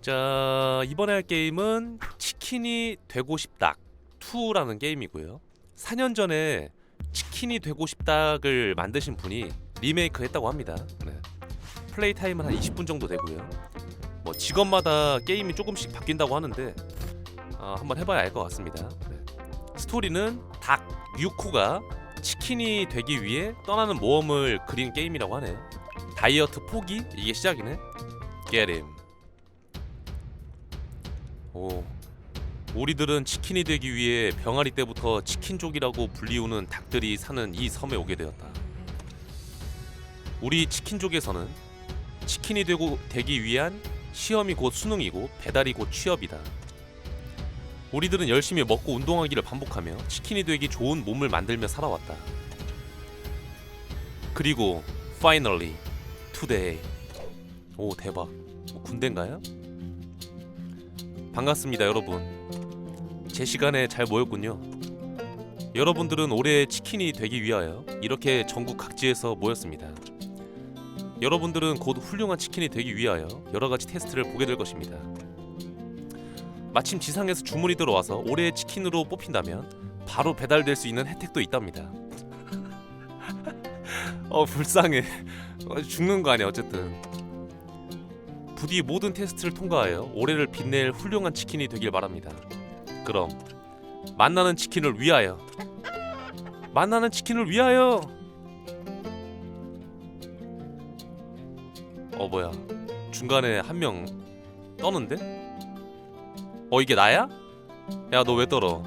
자 이번에 할 게임은 치킨이 되고 싶다 2라는 게임이고요. 4년 전에 치킨이 되고 싶다를 만드신 분이 리메이크 했다고 합니다. 네. 플레이 타임은 한 20분 정도 되고요. 뭐 직업마다 게임이 조금씩 바뀐다고 하는데 어, 한번 해봐야 알 것 같습니다. 네. 스토리는 닭 6호가 치킨이 되기 위해 떠나는 모험을 그린 게임이라고 하네. 다이어트 포기 이게 시작이네. Him. 오. 우리들은 치킨이 되기 위해 병아리 때부터 치킨족이라고 불리우는 닭들이 사는 이 섬에 오게 되었다. 우리 치킨족에서는 치킨이 되고 되기 위한 시험이 곧 수능이고 배달이 곧 취업이다. 우리들은 열심히 먹고 운동하기를 반복하며 치킨이 되기 좋은 몸을 만들며 살아왔다. 그리고 finally today 오 대박 뭐 군대인가요? 반갑습니다 여러분. 제 시간에 잘 모였군요. 여러분들은 올해 치킨이 되기 위하여 이렇게 전국 각지에서 모였습니다. 여러분들은 곧 훌륭한 치킨이 되기 위하여 여러 가지 테스트를 보게 될 것입니다. 마침 지상에서 주문이 들어와서 올해의 치킨으로 뽑힌다면 바로 배달될 수 있는 혜택도 있답니다. 어 불쌍해. 어, 죽는 거 아니야 어쨌든 부디 모든 테스트를 통과하여 올해를 빛낼 훌륭한 치킨이 되길 바랍니다. 그럼 만나는 치킨을 위하여 만나는 치킨을 위하여. 어 뭐야. 중간에 한 명 떠는데? 어 이게 나야? 야 너 왜 떨어?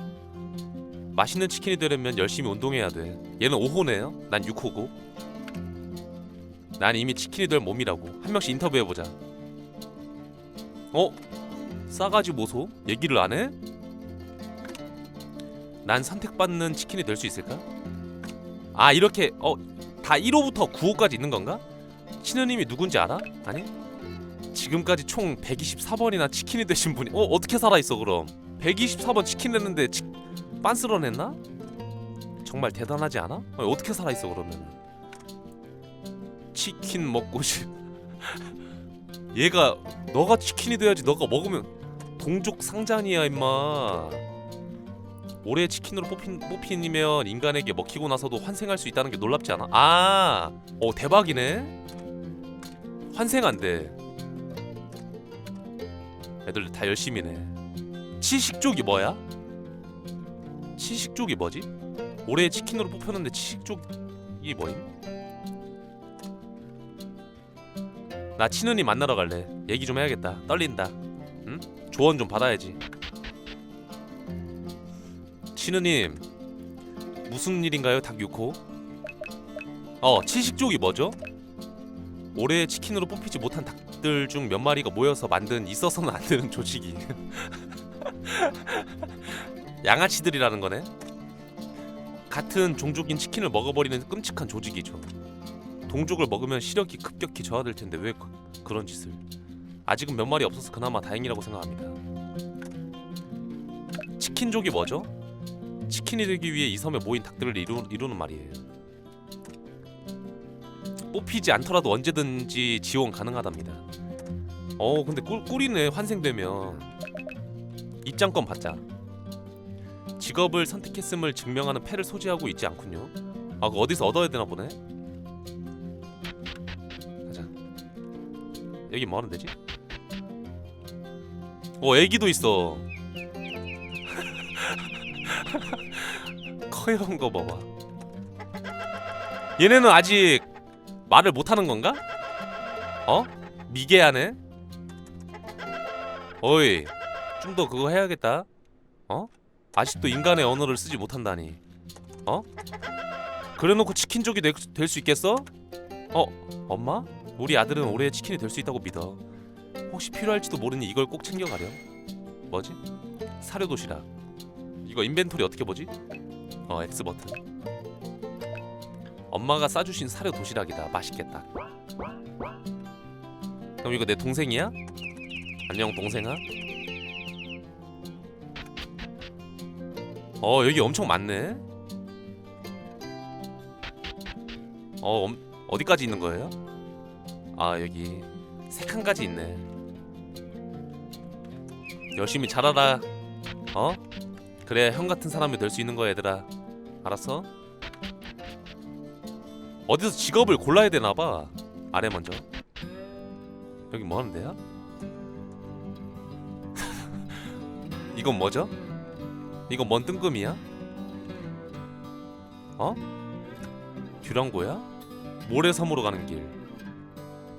맛있는 치킨이 되려면 열심히 운동해야 돼. 얘는 5호네요. 난 6호고. 난 이미 치킨이 될 몸이라고. 한 명씩 인터뷰해 보자 어? 싸가지 모소? 얘기를 안 해? 난 선택받는 치킨이 될 수 있을까? 아 이렇게 어 다 1호부터 9호까지 있는 건가? 신우님이 누군지 알아? 아니? 지금까지 총 124번이나 치킨이 되신 분이 어 어떻게 살아있어 그럼 124번 치킨 냈는데 치... 빤스런했나? 정말 대단하지 않아? 어, 어떻게 살아있어 그러면 치킨 먹고 싶 얘가 너가 치킨이 돼야지 너가 먹으면 동족 상잔이야 임마 올해 치킨으로 뽑힌, 뽑힌이면 인간에게 먹히고 나서도 환생할 수 있다는 게 놀랍지 않아? 아, 어 대박이네. 환생한대. 애들 다 열심히네. 치식족이 뭐야? 치식족이 뭐지? 올해 치킨으로 뽑혔는데 치식족이 뭐임? 나 친은이 만나러 갈래. 얘기 좀 해야겠다. 떨린다. 응? 조언 좀 받아야지. 신우님 무슨 일인가요 닭 6호? 어 치식족이 뭐죠? 올해 치킨으로 뽑히지 못한 닭들 중 몇 마리가 모여서 만든 있어서는 안 되는 조직이 양아치들이라는 거네 같은 종족인 치킨을 먹어버리는 끔찍한 조직이죠 동족을 먹으면 시력이 급격히 저하될 텐데 왜 그, 그런 짓을 아직은 몇 마리 없어서 그나마 다행이라고 생각합니다 치킨족이 뭐죠? 치킨이 되기 위해 이 섬에 모인 닭들을 이루, 이루는 말이에요. 뽑히지 않더라도 언제든지 지원 가능하답니다. 어 근데 꿀, 꿀이네 환생되면 입장권 받자. 직업을 선택했음을 증명하는 패를 소지하고 있지 않군요. 아 그거 어디서 얻어야 되나 보네. 여기 뭐 하는 데지? 어 애기도 있어. 커요한 거 봐봐. 얘네는 아직 말을 못하는 건가? 어? 미개하네. 어이, 좀 더 그거 해야겠다. 어? 아직도 인간의 언어를 쓰지 못한다니. 어? 그래놓고 치킨족이 될 수 있겠어? 어, 엄마? 우리 아들은 올해 치킨이 될 수 있다고 믿어. 혹시 필요할지도 모르니 이걸 꼭 챙겨가렴. 뭐지? 사료 도시락. 이거 인벤토리 어떻게 보지? 어 X 버튼. 엄마가 싸주신 사료 도시락이다. 맛있겠다. 그럼 이거 내 동생이야? 안녕 동생아. 어 여기 엄청 많네. 어 엄, 어디까지 있는 거예요? 아 여기 세 칸까지 있네. 열심히 자라라 어? 그래 형 같은 사람이 될 수 있는 거야 얘들아 알았어? 어디서 직업을 골라야 되나 봐 아래 먼저 여기 뭐 하는 데야? 이건 뭐죠? 이건 뭔 뜬금이야? 어? 듀랑고야? 모래섬으로 가는 길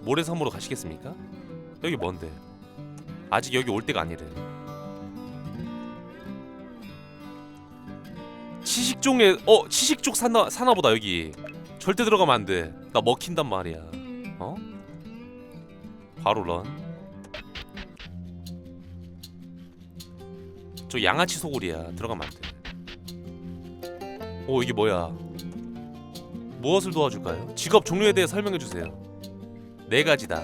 모래섬으로 가시겠습니까? 여기 뭔데? 아직 여기 올 때가 아니래 치식종에 어 치식족 사나 사나보다 여기 절대 들어가면 안 돼 나 먹힌단 말이야 어? 바로 런. 저 양아치 소굴이야. 들어가면 안 돼. 오 이게 뭐야? 무엇을 도와줄까요? 직업 종류에 대해 설명해 주세요. 네 가지다.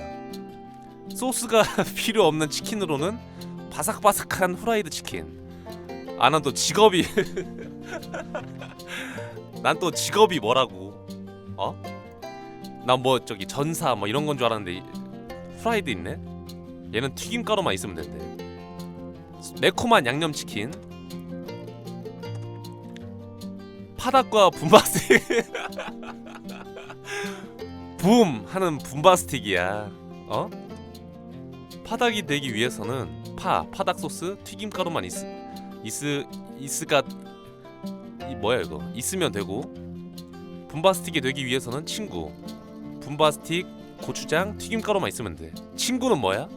소스가 필요 없는 치킨으로는 바삭바삭한 후라이드 치킨. 아 난 또 직업이 난 또 직업이 뭐라고? 어? 난 뭐 저기 전사 뭐 이런 건 줄 알았는데 이- 프라이드 있네. 얘는 튀김 가루만 있으면 된대. 매콤한 양념 치킨. 파닭과 분바스틱. 붐 하는 분바스틱이야. 어? 파닭이 되기 위해서는 파 파닭 소스 튀김 가루만 있 있으 있으가 이 뭐야 이거? 있으면 되고. 분바스틱이 되기 위해서는 친구. 분바스틱 고추장 튀김가루만 있으면 돼. 친구는 뭐야?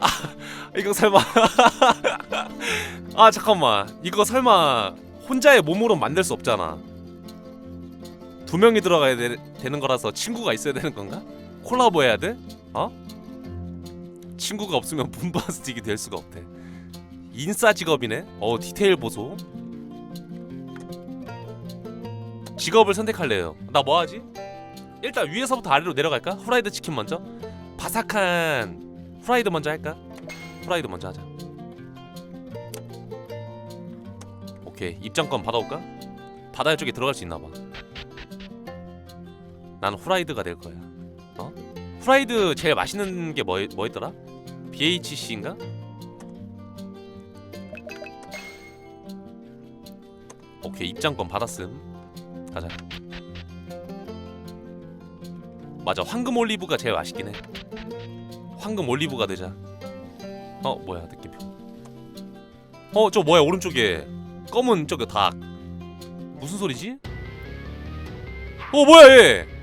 아 이거 설마. 아 잠깐만. 이거 설마 혼자의 몸으로 만들 수 없잖아 두 명이 들어가야 되, 되는 거라서 친구가 있어야 되는 건가? 콜라보 해야 돼? 어? 친구가 없으면 분바스틱이 될 수가 없대 인싸 직업이네 어 디테일 보소 직업을 선택할래요 나 뭐 하지? 일단 위에서부터 아래로 내려갈까? 후라이드 치킨 먼저 바삭한 후라이드 먼저 할까? 후라이드 먼저 하자 오케이 입장권 받아올까? 바다 쪽에 들어갈 수 있나 봐 난 후라이드가 될 거야 어? 후라이드 제일 맛있는 게 뭐, 뭐였더라? BHC인가? 오케이 입장권 받았음 가자 맞아 황금 올리브가 제일 맛있긴 해 황금 올리브가 되자 어 뭐야 느낌표 어 저 뭐야 오른쪽에 검은 저거 닭 무슨 소리지? 어 뭐야 얘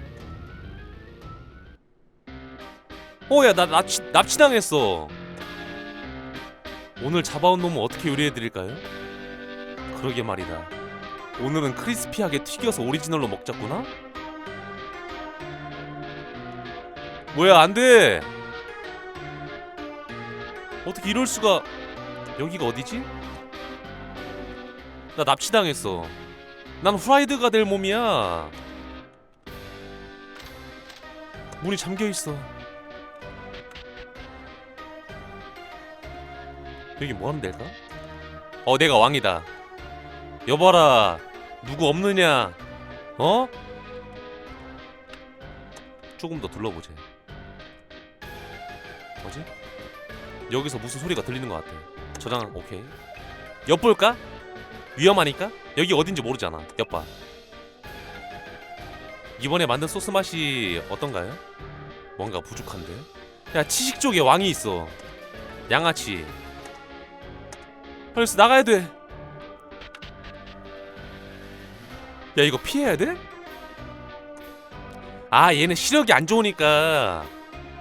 어야 나 납치, 납치당했어. 오늘 잡아온 놈은 어떻게 요리해드릴까요? 그러게 말이다. 오늘은 크리스피하게 튀겨서 오리지널로 먹자꾸나? 뭐야 안돼! 어떻게 이럴 수가? 여기가 어디지? 나 납치당했어. 난 후라이드가 될 몸이야. 문이 잠겨있어 여기 뭐하는 데일까? 어 내가 왕이다 여봐라 누구 없느냐 어? 조금 더 둘러보자 뭐지? 여기서 무슨 소리가 들리는 것 같아 저장 오케이 엿볼까? 위험하니까? 여기 어딘지 모르잖아 엿봐 이번에 만든 소스 맛이 어떤가요? 뭔가 부족한데? 야 치식 쪽에 왕이 있어 양아치 벌써 나가야 돼. 야 이거 피해야 돼? 아 얘는 시력이 안 좋으니까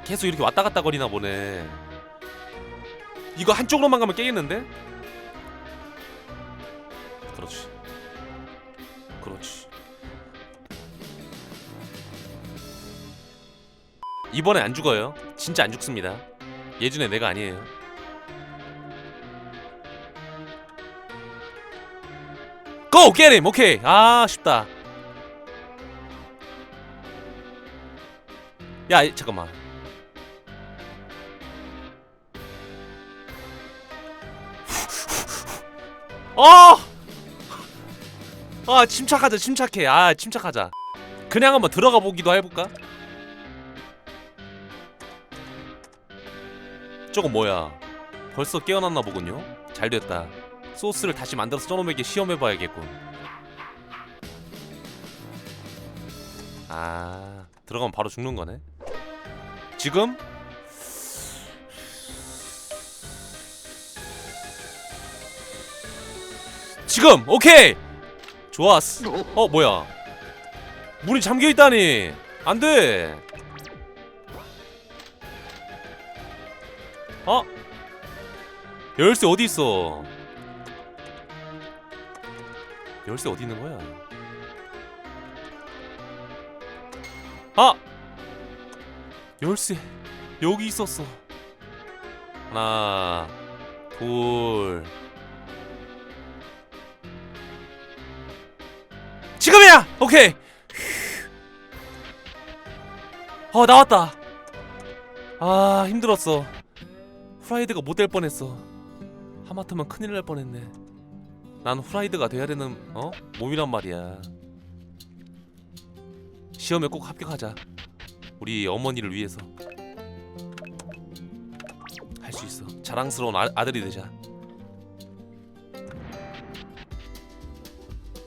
계속 이렇게 왔다 갔다 거리나 보네. 이거 한쪽으로만 가면 깨겠는데? 그렇지. 그렇지. 이번에 안 죽어요. 진짜 안 죽습니다. 예전에 내가 아니에요 고! him! 오케이 아 쉽다 야 이- 잠깐만 아! 아 침착하자 침착해 아 침착하자 그냥 한번 들어가 보기도 해볼까? 저거 뭐야 벌써 깨어났나 보군요. 잘 됐다. 소스를 다시 만들어서 저놈에게 시험해봐야겠군. 아 들어가면 바로 죽는 거네. 지금 지금 오케이 좋았어. 어 뭐야? 문이 잠겨 있다니 안 돼. 어? 열쇠 어디 있어? 열쇠 어디 있는 거야? 아! 열쇠 여기 있었어. 하나, 둘. 지금이야! 오케이. 어 나왔다. 아 힘들었어. 후라이드가 못 될 뻔했어. 하마터면 큰일 날 뻔했네. 난 후라이드가 돼야 되는 어 몸이란 말이야. 시험에 꼭 합격하자. 우리 어머니를 위해서. 할 수 있어. 자랑스러운 아, 아들이 되자.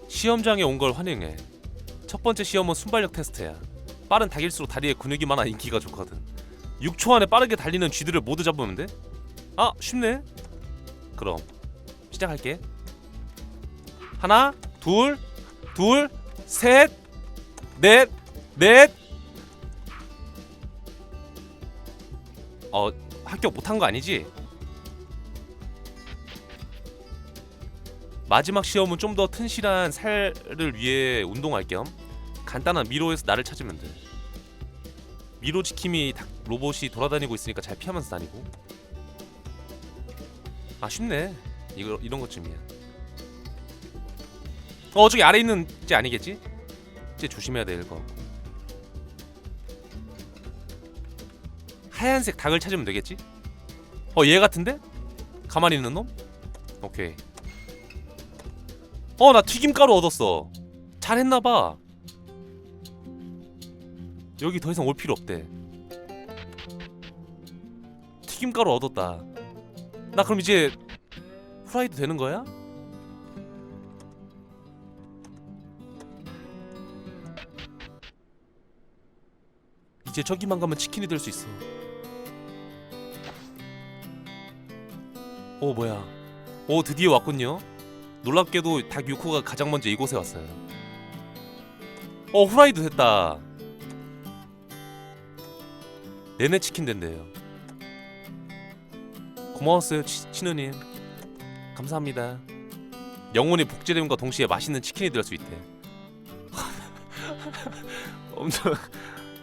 시험장에 온 걸 환영해. 첫 번째 시험은 순발력 테스트야. 빠른 닭일수록 다리에 근육이 많아 인기가 좋거든. 6초 안에 빠르게 달리는 쥐들을 모두 잡으면 돼? 아 쉽네. 그럼 시작할게. 하나, 둘, 둘, 셋, 넷, 넷. 어 합격 못한 거 아니지? 마지막 시험은 좀 더 튼실한 살을 위해 운동할 겸 간단한 미로에서 나를 찾으면 돼. 미로 지킴이 닭 로봇이 돌아다니고 있으니까 잘 피하면서 다니고. 아 쉽네. 이거 이런 것쯤이야. 어 저기 아래 있는 쟤 아니겠지? 쟤 조심해야 될 거. 하얀색 닭을 찾으면 되겠지? 어 얘 같은데? 가만히 있는 놈? 오케이. 어 나 튀김가루 얻었어. 잘했나봐. 여기 더 이상 올 필요 없대. 튀김가루 얻었다. 나 그럼 이제 후라이드 되는 거야? 이제 저기만 가면 치킨이 될 수 있어. 오 뭐야? 오 드디어 왔군요. 놀랍게도 닭 6호가 가장 먼저 이곳에 왔어요. 어 후라이드 됐다. 내내 치킨 된대요. 고마웠어요 치, 친우님. 감사합니다. 영혼이 복제됨과 동시에 맛있는 치킨이 될 수 있대. 엄청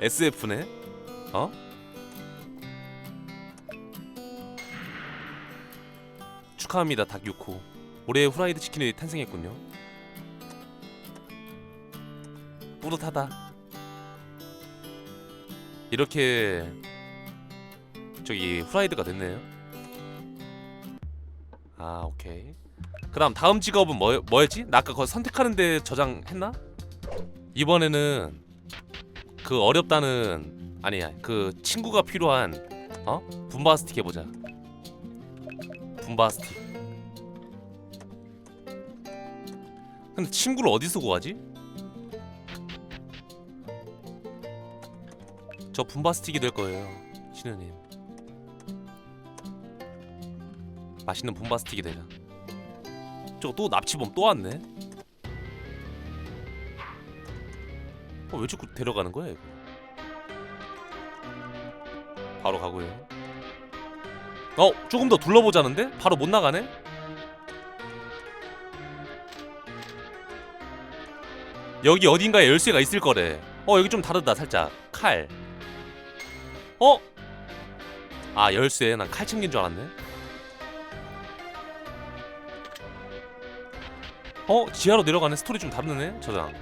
SF네. 어? 축하합니다 닭 6호. 올해 후라이드 치킨이 탄생했군요. 뿌듯하다. 이렇게 저기 후라이드가 됐네요. 아 오케이. 그 다음 다음 직업은 뭐 뭐였지? 나 아까 거 선택하는데 저장했나? 이번에는 그 어렵다는 아니야 그 친구가 필요한 어 분바스틱 해보자. 분바스틱. 근데 친구를 어디서 구하지? 저 분바스틱이 될 거예요, 신우님. 맛있는 분바스틱이 되자. 저거 또 납치범 또 왔네. 데려 가는 거야 이거? 바로 가고요. 어, 조금 더 둘러보자는데? 바로 못 나가네? 여기 어딘가에 열쇠가 있을 거래. 어, 여기 좀 다르다, 살짝. 칼. 어? 아, 열쇠. 난 칼 챙긴 줄 알았네. 어? 지하로 내려가는 스토리 좀 다르네, 저장.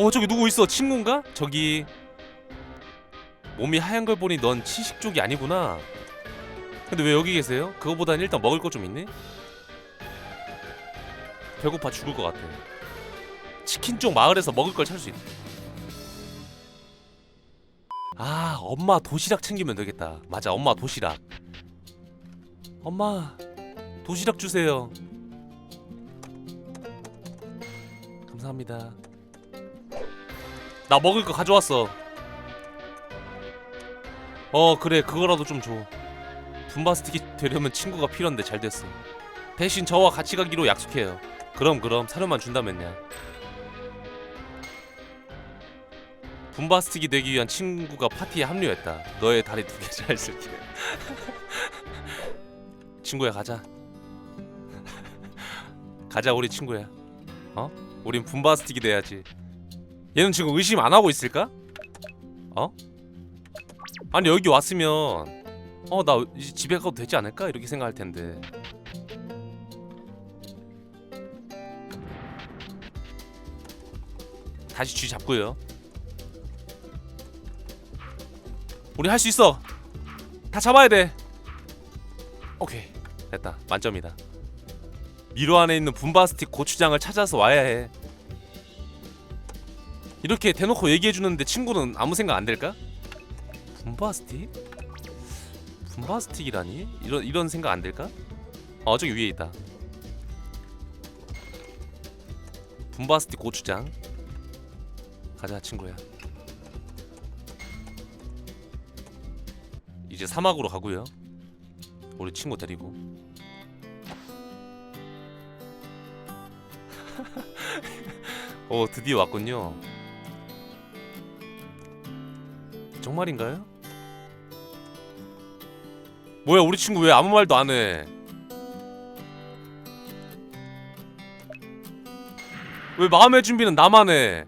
어, 저기 누구 있어? 친구인가? 저기. 몸이 하얀 걸 보니 넌 치식 쪽이 아니구나. 근데 왜 여기 계세요? 그거보단 일단 먹을 거좀 있네? 배고파 죽을 것 같아. 치킨 쪽 마을에서 먹을 걸 찾을 수 있다. 아 엄마 도시락 챙기면 되겠다. 맞아, 엄마 도시락. 엄마 도시락 주세요. 감사합니다. 나 먹을 거 가져왔어. 어 그래 그거라도 좀 줘. 분바스틱이 되려면 친구가 필요한데 잘 됐어. 대신 저와 같이 가기로 약속해요. 그럼 그럼 사료만 준다면야. 분바스틱이 되기 위한 친구가 파티에 합류했다. 너의 다리 두 개 잘 쓸게. 친구야 가자. 가자 우리 친구야. 어? 우린 분바스틱이 돼야지. 얘는 지금 의심 안 하고 있을까? 어? 아니 여기 왔으면 어 나 집에 가도 되지 않을까 이렇게 생각할 텐데. 다시 쥐 잡고요. 우리 할 수 있어. 다 잡아야 돼. 오케이 됐다 만점이다. 미로 안에 있는 분바스틱 고추장을 찾아서 와야 해. 이렇게 대놓고 얘기해 주는데 친구는 아무 생각 안 들까? 분바스틱? 분바스틱이라니? 이런 이런 생각 안 들까? 어 저기 위에 있다. 분바스틱 고추장. 가자 친구야. 이제 사막으로 가고요. 우리 친구 데리고. 오 드디어 왔군요. 정말인가요? 뭐야 우리 친구 왜 아무 말도 안 해? 왜 마음의 준비는 나만 해?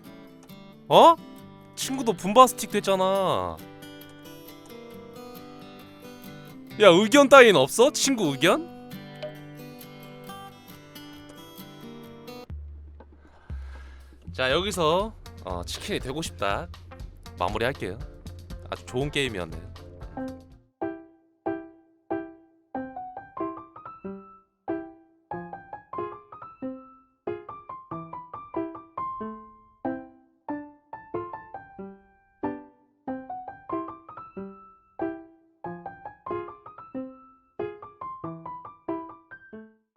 어? 친구도 분바스틱 됐잖아. 야 의견 따윈 없어? 친구 의견? 자 여기서 어, 치킨이 되고 싶다 마무리할게요. 아주 좋은 게임이었네요.